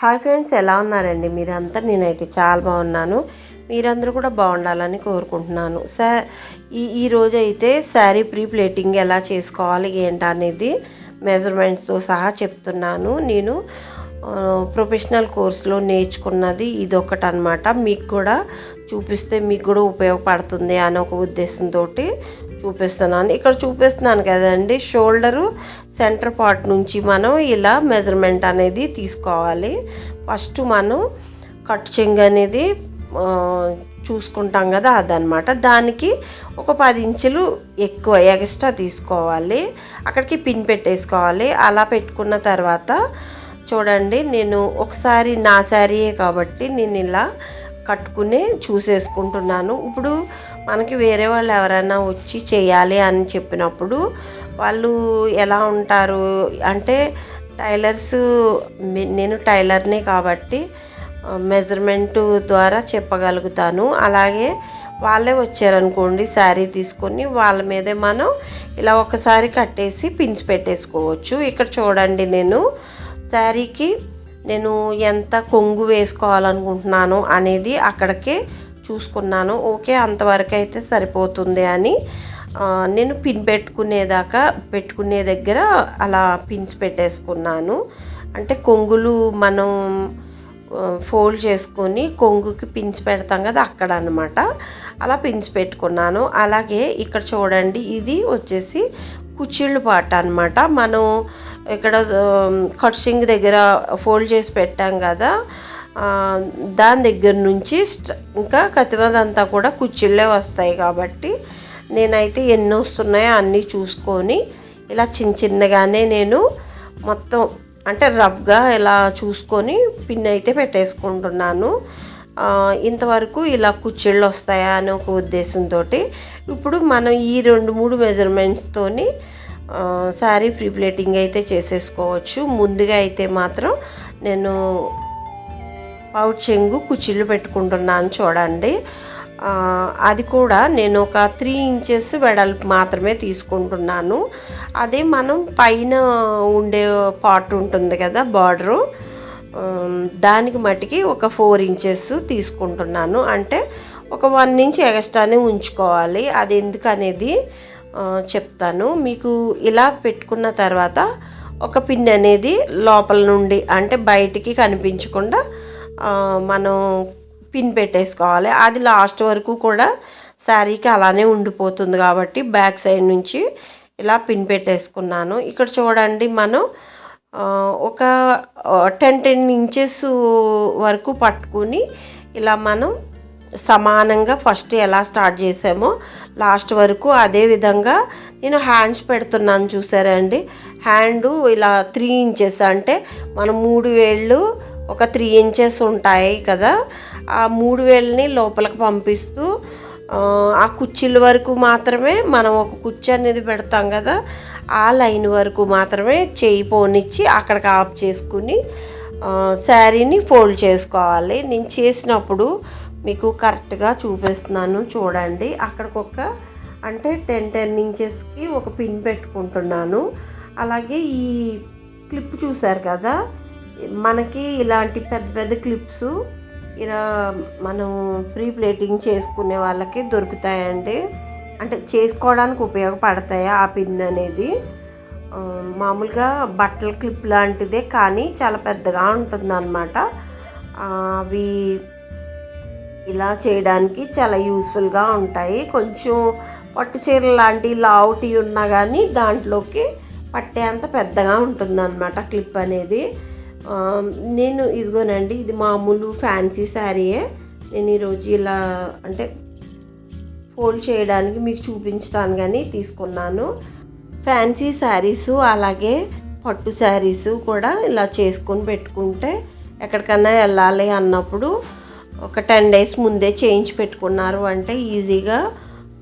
Hi friends ఎలా ఉన్నారండి? మీరంతా నేనైతే చాలా బాగున్నాను. మీరందరూ కూడా బాగుండాలని కోరుకుంటున్నాను. సా ఈ ఈ రోజు అయితే శారీ ప్రీ ప్లేటింగ్ ఎలా చేసుకోవాలి ఏంటి అనేది మెజర్మెంట్స్తో సహా చెప్తున్నాను. నేను ప్రొఫెషనల్ కోర్సులో నేర్చుకున్నది ఇదొకటి అనమాట మీకు కూడా చూపిస్తే మీకు కూడా ఉపయోగపడుతుంది అని ఒక ఉద్దేశంతో చూపిస్తున్నాను. ఇక్కడ చూపిస్తున్నాను కదండి షోల్డరు సెంటర్ పార్ట్ నుంచి మనం ఇలా మెజర్మెంట్ అనేది తీసుకోవాలి. ఫస్ట్ మనం కట్ చెంగు అనేది చూసుకుంటాం కదా అదనమాట దానికి ఒక పది ఇంచులు ఎక్కువ ఎక్స్ట్రా తీసుకోవాలి. అక్కడికి పిన్ పెట్టేసుకోవాలి. అలా పెట్టుకున్న తర్వాత చూడండి నేను ఒకసారి నా శారీయే కాబట్టి నేను ఇలా కట్టుకునే చూసేసుకుంటున్నాను. ఇప్పుడు మనకి వేరే వాళ్ళు ఎవరైనా వచ్చి చేయాలి అని చెప్పినప్పుడు వాళ్ళు ఎలా ఉంటారు? అంటే టైలర్స్ నేను టైలర్నే కాబట్టి మెజర్మెంట్ ద్వారా చెప్పగలుగుతాను. అలాగే వాళ్ళే వచ్చారనుకోండి శారీ తీసుకొని వాళ్ళ మీదే మనం ఇలా ఒకసారి కట్టేసి పించి పెట్టేసుకోవచ్చు. ఇక్కడ చూడండి నేను శారీకి నేను ఎంత కొంగు వేసుకోవాలనుకుంటున్నాను అనేది అక్కడికే చూసుకున్నాను. ఓకే అంతవరకు అయితే సరిపోతుంది అని. నేను పిన్ పెట్టుకునేదాకా పెట్టుకునే దగ్గర అలా పిన్స్ పెట్టేసుకున్నాను. అంటే కొంగులు మనం ఫోల్డ్ చేసుకొని కొంగుకి పిన్స్ పెడతాం కదా అక్కడ అనమాట అలా పిన్స్ పెట్టుకున్నాను. అలాగే ఇక్కడ చూడండి ఇది వచ్చేసి కుచ్చిళ్ళు పాట అనమాట మనం ఇక్కడ కట్సింగ్ దగ్గర ఫోల్డ్ చేసి పెట్టాం కదా. దాని దగ్గర నుంచి ఇంకా కతిమదంతా కూడా కుచ్చిళ్ళే వస్తాయి కాబట్టి నేనైతే ఎన్ని వస్తున్నాయో అన్నీ చూసుకొని ఇలా చిన్న చిన్నగానే నేను మొత్తం అంటే రఫ్గా ఇలా చూసుకొని పిన్ అయితే పెట్టేసుకుంటున్నాను. ఇంతవరకు ఇలా కుచ్చిళ్ళు వస్తాయా అనే ఒక ఉద్దేశంతో ఇప్పుడు మనం ఈ రెండు మూడు మెజర్మెంట్స్తోని శారీ ప్రీ ప్లేటింగ్ అయితే చేసేసుకోవచ్చు. ముందుగా అయితే మాత్రం నేను పౌచ్ చెంగు కుచ్చిళ్ళు పెట్టుకుంటున్నాను చూడండి. అది కూడా నేను ఒక త్రీ ఇంచెస్ వెడల్పు మాత్రమే తీసుకుంటున్నాను. అదే మనం పైన ఉండే పార్ట్ ఉంటుంది కదా బార్డరు. దానికి మటుకి ఒక ఫోర్ ఇంచెస్ తీసుకుంటున్నాను. అంటే ఒక వన్ ఇంచ్ ఎక్స్ట్రానే ఉంచుకోవాలి. అది ఎందుకనేది? చెప్తాను. మీకు ఇలా పెట్టుకున్న తర్వాత ఒక పిన్ అనేది లోపల నుండి అంటే బయటికి కనిపించకుండా మనం పిన్ పెట్టేసుకోవాలి. అది లాస్ట్ వరకు కూడా శారీకి అలానే ఉండిపోతుంది కాబట్టి బ్యాక్ సైడ్ నుంచి ఇలా పిన్ పెట్టేసుకున్నాను. ఇక్కడ చూడండి మనం ఒక టెన్ టెన్ ఇంచెస్ వరకు పట్టుకుని ఇలా మనం సమానంగా ఫస్ట్ ఎలా స్టార్ట్ చేసామో లాస్ట్ వరకు అదే విధంగా నేను హ్యాండ్స్ పెడుతున్నాను చూసారండి. హ్యాండు ఇలా త్రీ ఇంచెస్ అంటే మనం మూడు వేళ్ళు ఒక త్రీ ఇంచెస్ ఉంటాయి కదా. ఆ మూడు వేళ్ళని లోపలికి పంపిస్తూ ఆ, కుర్చీల వరకు మాత్రమే మనం ఒక కుర్చీ అనేది పెడతాం కదా. ఆ లైన్ వరకు మాత్రమే చేయి పోనిచ్చి అక్కడికి ఆఫ్ చేసుకుని శారీని ఫోల్డ్ చేసుకోవాలి. నేను చేసినప్పుడు మీకు కరెక్ట్గా చూపిస్తున్నాను చూడండి. అక్కడికి ఒక అంటే టెన్ టెన్ ఇంచెస్కి ఒక పిన్ పెట్టుకుంటున్నాను. అలాగే ఈ క్లిప్ చూసారు కదా? మనకి ఇలాంటి పెద్ద పెద్ద క్లిప్స్ ఇలా మనం ఫ్రీ ప్లేటింగ్ చేసుకునే వాళ్ళకి దొరుకుతాయండి. అంటే చేసుకోవడానికి ఉపయోగపడతాయి ఆ పిన్ అనేది? మామూలుగా బట్టల క్లిప్ లాంటిదే కానీ చాలా పెద్దగా ఉంటుందన్నమాట. అన్నమాట అవి ఇలా చేయడానికి చాలా యూస్ఫుల్గా ఉంటాయి. కొంచెం పట్టు చీరలు లాంటి లావుటి ఉన్నా కానీ దాంట్లోకి పట్టేంత పెద్దగా ఉంటుందన్నమాట క్లిప్ అనేది. నేను ఇదిగోనండి ఇది మామూలు ఫ్యాన్సీ శారీయే. నేను ఈరోజు ఇలా అంటే ఫోల్డ్ చేయడానికి మీకు చూపించడానికి కానీ తీసుకున్నాను. ఫ్యాన్సీ శారీసు అలాగే పట్టు శారీసు కూడా ఇలా చేసుకొని పెట్టుకుంటే ఎక్కడికన్నా వెళ్ళాలి అన్నప్పుడు ఒక టెన్ డేస్ ముందే చేయించి పెట్టుకున్నారు అంటే ఈజీగా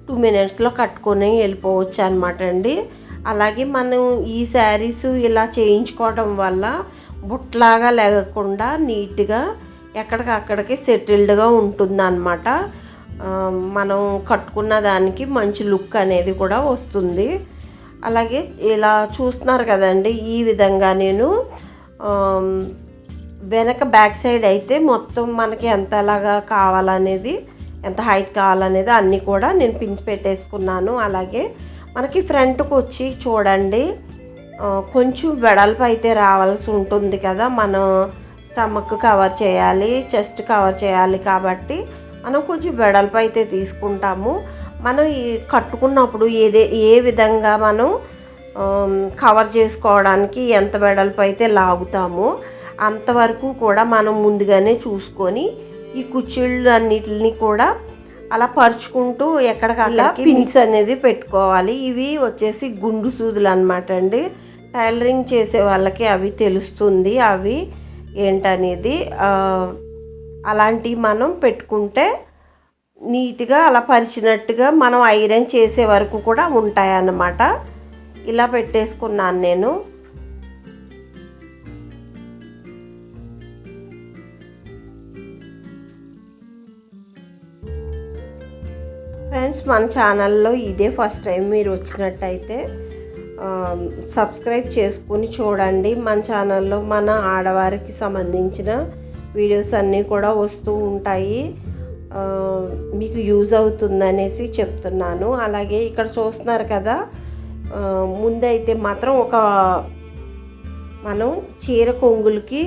టూ మినిట్స్లో కట్టుకొని వెళ్ళిపోవచ్చు అనమాట అండి. అలాగే మనం ఈ శారీస్ ఇలా చేయించుకోవడం వల్ల బుట్లాగా లేకుండా నీట్గా ఎక్కడికక్కడికి సెటిల్డ్గా ఉంటుందన్నమాట ఆ, మనం కట్టుకున్న దానికి మంచి లుక్ అనేది కూడా వస్తుంది. అలాగే ఇలా చూస్తున్నారు కదండి ఈ విధంగా నేను వెనక బ్యాక్ సైడ్ అయితే మొత్తం మనకి ఎంతలాగా కావాలనేది ఎంత హైట్ కావాలనేది అన్నీ కూడా నేను పించి పెట్టేసుకున్నాను. అలాగే మనకి ఫ్రంట్కి వచ్చి చూడండి కొంచెం వెడల్పు అయితే రావాల్సి ఉంటుంది కదా. మనం స్టమక్ కవర్ చేయాలి చెస్ట్ కవర్ చేయాలి కాబట్టి మనం కొంచెం వెడల్పు అయితే తీసుకుంటాము. మనం ఈ కట్టుకున్నప్పుడు ఏదే ఏ విధంగా మనం కవర్ చేసుకోవడానికి ఎంత వెడల్పు అయితే లాగుతామో. అంతవరకు కూడా మనం ముందుగానే చూసుకొని ఈ కుచ్చిళ్ళు అన్నిటిని కూడా అలా పరుచుకుంటూ ఎక్కడికల్లా పిన్స్ అనేది పెట్టుకోవాలి. ఇవి వచ్చేసి గుండు సూదులు అనమాట అండి. టైలరింగ్ చేసే వాళ్ళకి అవి తెలుస్తుంది. అవి ఏంటనేది అలాంటివి మనం పెట్టుకుంటే నీట్గా అలా పరిచినట్టుగా మనం ఐరన్ చేసే వరకు కూడా ఉంటాయన్నమాట. ఇలా పెట్టేసుకున్నాను నేను. ఫ్రెండ్స్ మన ఛానల్లో ఇదే ఫస్ట్ టైం మీరు వచ్చినట్టయితే సబ్స్క్రైబ్ చేసుకుని చూడండి. మన ఛానల్లో మన ఆడవారికి సంబంధించిన వీడియోస్ అన్నీ కూడా వస్తూ ఉంటాయి. మీకు యూజ్ అవుతుందనేసి చెప్తున్నాను. అలాగే ఇక్కడ చూస్తున్నారు కదా ముందైతే మాత్రం ఒక మనం చీర కొంగులకి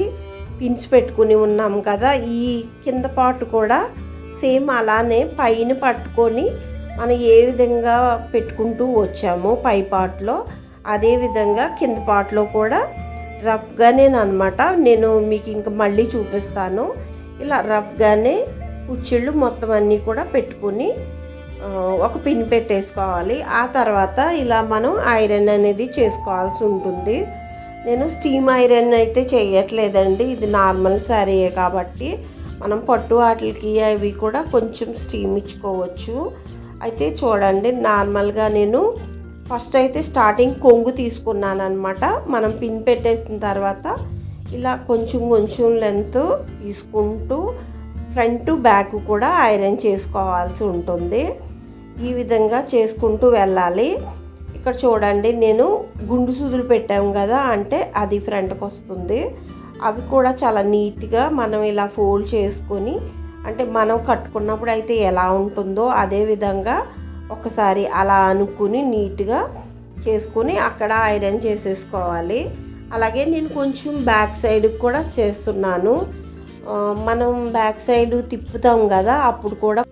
పిన్స్ పెట్టుకుని ఉన్నాం కదా ఈ కింద పాటు కూడా సేమ్ అలానే పైన పట్టుకొని మనం ఏ విధంగా పెట్టుకుంటూ వచ్చామో పై పార్ట్లో అదే విధంగా కింద పార్ట్లో కూడా రఫ్గానే అనమాట నేను మీకు ఇంకా మళ్ళీ చూపిస్తాను. ఇలా రఫ్గానే కుచ్చిళ్ళు మొత్తం అన్నీ కూడా పెట్టుకుని ఒక పిన్ పెట్టేసుకోవాలి. ఆ తర్వాత ఇలా మనం ఐరన్ అనేది చేసుకోవాల్సి ఉంటుంది. నేను స్టీమ్ ఐరన్ అయితే చేయట్లేదండి. ఇది నార్మల్ శారీయే కాబట్టి మనం పట్టు వాటికి అవి కూడా కొంచెం స్టీమ్ ఇచ్చుకోవచ్చు. అయితే చూడండి నార్మల్గా నేను ఫస్ట్ అయితే స్టార్టింగ్ కొంగు తీసుకున్నాను అనమాట మనం పిన్ పెట్టేసిన తర్వాత ఇలా కొంచెం కొంచెం లెంత్ తీసుకుంటూ ఫ్రంట్ బ్యాక్ కూడా ఐరన్ చేసుకోవాల్సి ఉంటుంది. ఈ విధంగా చేసుకుంటూ వెళ్ళాలి. ఇక్కడ చూడండి నేను గుండు సుదులు పెట్టాము కదా అంటే అది ఫ్రంట్కి వస్తుంది. అవి కూడా చాలా నీట్గా మనం ఇలా ఫోల్డ్ చేసుకొని అంటే మనం కట్టుకున్నప్పుడు అయితే ఎలా ఉంటుందో అదే విధంగా ఒకసారి అలా అనుకుని నీట్గా చేసుకుని అక్కడ ఐరన్ చేసేసుకోవాలి. అలాగే నేను కొంచెం బ్యాక్ సైడ్ కూడా చేస్తున్నాను. మనం బ్యాక్ సైడ్ తిప్పుతాం కదా అప్పుడు కూడా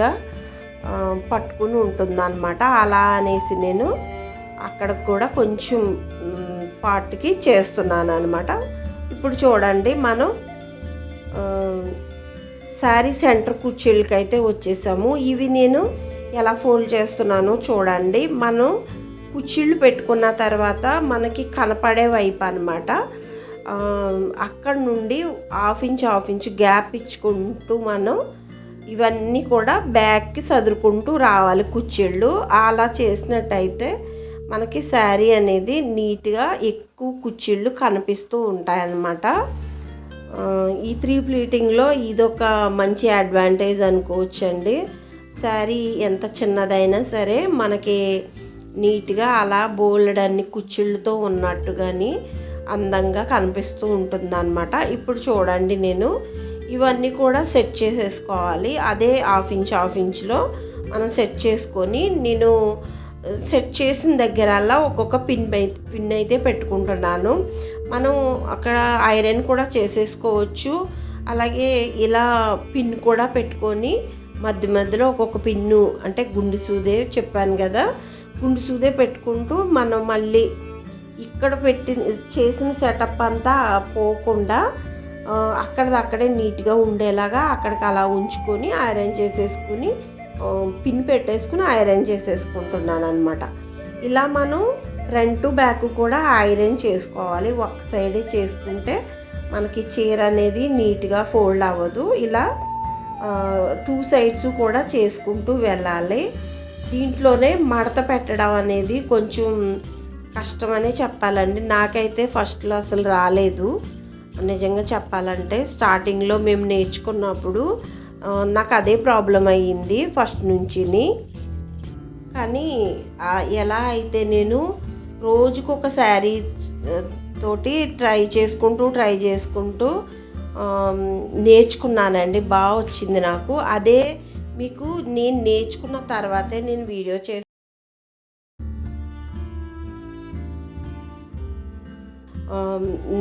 గట్టిగా పట్టుకుని ఉంటుందన్నమాట. అలా అనేసి నేను అక్కడ కూడా కొంచెం పార్ట్కి చేస్తున్నాను అనమాట ఇప్పుడు చూడండి మనం శారీ సెంటర్ కుర్చీలకి అయితే వచ్చేసాము. ఇవి నేను ఎలా ఫోల్డ్ చేస్తున్నానో చూడండి. మనం కుర్చీళ్ళు పెట్టుకున్న తర్వాత మనకి కనపడే వైపు అనమాట అక్కడ నుండి half inch half inch gap ఇచ్చుకుంటూ మనం ఇవన్నీ కూడా బ్యాక్కి సదురుకుంటూ రావాలి కుర్చీళ్ళు అలా చేసినట్టయితే మనకి శారీ అనేది నీట్గా ఎక్కువ కుచ్చిళ్ళు కనిపిస్తూ ఉంటాయన్నమాట. ఈ త్రీ ప్లీటింగ్లో ఇదొక మంచి అడ్వాంటేజ్ అనుకోవచ్చండి. శారీ ఎంత చిన్నదైనా సరే మనకి నీట్గా అలా బోల్డన్ని కుచ్చిళ్ళతో ఉన్నట్టు కానీ అందంగా కనిపిస్తూ ఉంటుంది ఇప్పుడు చూడండి నేను. ఇవన్నీ కూడా సెట్ చేసేసుకోవాలి. అదే హాఫ్ ఇంచ్ హాఫ్ ఇంచ్లో మనం సెట్ చేసుకొని నేను సెట్ చేసిన దగ్గరల్లా ఒక్కొక్క పిన్ పిన్ అయితే పెట్టుకుంటున్నాను. మనం అక్కడ ఐరన్ కూడా చేసేసుకోవచ్చు. అలాగే ఇలా పిన్ కూడా పెట్టుకొని మధ్య మధ్యలో ఒక్కొక్క పిన్ను అంటే గుండు సూదే చెప్పాను కదా గుండు సూదే పెట్టుకుంటూ మనం మళ్ళీ ఇక్కడ పెట్టి చేసిన సెటప్ అంతా పోకుండా అక్కడిది అక్కడే నీట్గా ఉండేలాగా అక్కడికి అలా ఉంచుకొని ఐరన్ చేసేసుకుని పిన్ పెట్టేసుకుని ఐరన్ చేసేసుకుంటున్నాను అనమాట ఇలా మనం ఫ్రంట్ బ్యాక్ కూడా ఐరన్ చేసుకోవాలి. ఒక సైడే చేసుకుంటే మనకి చీర అనేది నీట్గా ఫోల్డ్ అవ్వదు. ఇలా టూ సైడ్స్ కూడా చేసుకుంటూ వెళ్ళాలి. దీంట్లోనే మడత పెట్టడం అనేది కొంచెం కష్టమనే చెప్పాలండి. నాకైతే ఫస్ట్లో అసలు రాలేదు. నిజంగా చెప్పాలంటే స్టార్టింగ్లో మేము నేర్చుకున్నప్పుడు నాకు అదే ప్రాబ్లం అయ్యింది ఫస్ట్ నుంచిని. కానీ ఎలా అయితే నేను రోజుకు ఒక శారీ తోటి ట్రై చేసుకుంటూ ట్రై చేసుకుంటూ నేర్చుకున్నానండి. బాగా వచ్చింది నాకు. అదే మీకు నేను నేర్చుకున్న తర్వాతే నేను వీడియో చేసి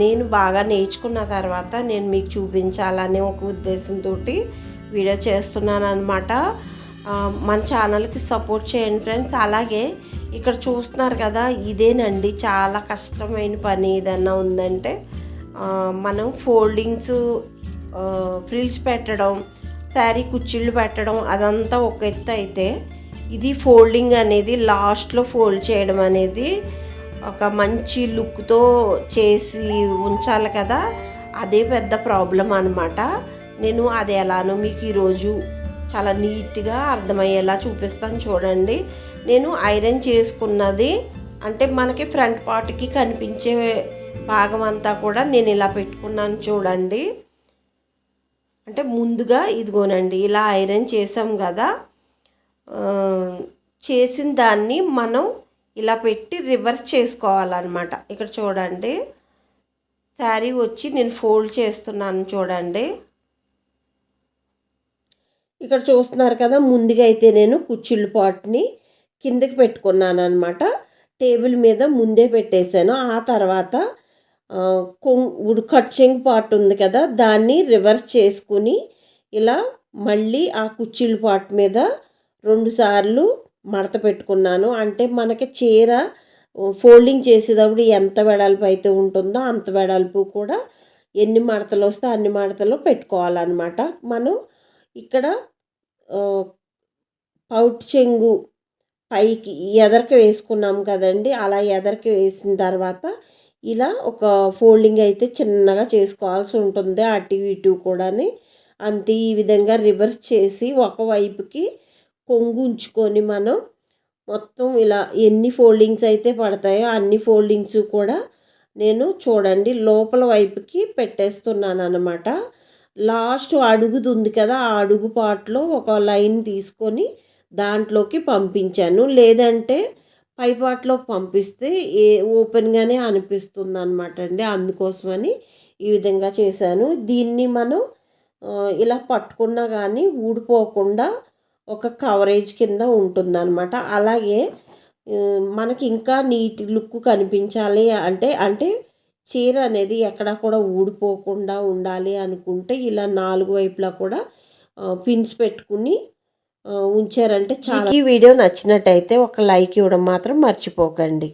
నేను బాగా నేర్చుకున్న తర్వాత నేను మీకు చూపించాలనే ఒక ఉద్దేశంతో వీడియో చేస్తున్నాను అనమాట మన ఛానల్కి సపోర్ట్ చేయండి ఫ్రెండ్స్. అలాగే ఇక్కడ చూస్తున్నారు కదా ఇదేనండి చాలా కష్టమైన పని ఏదన్నా ఉందంటే మనం ఫోల్డింగ్స్ ఫ్రిల్స్ పెట్టడం శారీ కుచ్చిళ్ళు పెట్టడం అదంతా ఒక ఎత్తు అయితే ఇది ఫోల్డింగ్ అనేది లాస్ట్లో ఫోల్డ్ చేయడం అనేది ఒక మంచి లుక్తో చేసి ఉంచాలి కదా అదే పెద్ద ప్రాబ్లం అనమాట నేను అది ఎలానో మీకు ఈరోజు చాలా నీట్గా అర్థమయ్యేలా చూపిస్తాను చూడండి. నేను ఐరన్ చేసుకున్నది అంటే మనకి ఫ్రంట్ పార్ట్కి కనిపించే భాగం అంతా కూడా నేను ఇలా పెట్టుకున్నాను చూడండి. అంటే ముందుగా ఇదిగోనండి ఇలా ఐరన్ చేసాం కదా. చేసిన దాన్ని మనం ఇలా పెట్టి రివర్స్ చేసుకోవాలన్నమాట. ఇక్కడ చూడండి. శారీ వచ్చి నేను ఫోల్డ్ చేస్తున్నాను చూడండి. ఇక్కడ చూస్తున్నారు కదా ముందుగా అయితే నేను కుచ్చుళ్ళు పాట్ని కిందకి పెట్టుకున్నాను అనమాట టేబుల్ మీద ముందే పెట్టేశాను. ఆ తర్వాత ఆ, కొంగు కట్చింగ్ పార్ట్ ఉంది కదా దాన్ని రివర్స్ చేసుకుని ఇలా మళ్ళీ ఆ కుచ్చిళ్ళ పార్ట్ మీద రెండుసార్లు మడత పెట్టుకున్నాను. అంటే మనకి చీర ఫోల్డింగ్ చేసేటప్పుడు ఎంత వెడల్పు అయితే ఉంటుందో అంత వెడల్పు కూడా ఎన్ని మడతలు వస్తే అన్ని మడతలు పెట్టుకోవాలన్నమాట. మనం ఇక్కడ పౌట్ చెంగు పైకి ఎదరికి వేసుకున్నాం కదండి. అలా ఎదరికి వేసిన తర్వాత ఇలా ఒక ఫోల్డింగ్ అయితే చిన్నగా చేసుకోవాల్సి ఉంటుంది. అటు ఇటు కూడాని. అంతే ఈ విధంగా రివర్స్ చేసి ఒకవైపుకి కొంగు ఉంచుకొని మనం మొత్తం ఇలా ఎన్ని ఫోల్డింగ్స్ అయితే పడతాయో అన్ని ఫోల్డింగ్స్ కూడా నేను చూడండి లోపల వైపుకి పెట్టేస్తున్నాను అనమాట లాస్ట్ అడుగుది ఉంది కదా ఆ అడుగు పాటలో ఒక లైన్ తీసుకొని దాంట్లోకి పంపించాను. లేదంటే పై పాటలోకి పంపిస్తే ఏ ఓపెన్గానే అనిపిస్తుంది అనమాట అండి. అందుకోసమని ఈ విధంగా చేశాను. దీన్ని మనం ఇలా పట్టుకున్నా కానీ ఊడిపోకుండా ఒక కవరేజ్ కింద ఉంటుందన్నమాట. అలాగే మనకి ఇంకా నీట్ లుక్ కనిపించాలి అంటే అంటే చీర అనేది ఎక్కడ కూడా ఊడిపోకుండా ఉండాలి అనుకుంటే ఇలా నాలుగు వైపులా కూడా పిన్స్ పెట్టుకుని ఉంచారంటే చాలా ఈ వీడియో నచ్చినట్టయితే ఒక లైక్ ఇవ్వడం మాత్రం మర్చిపోకండి.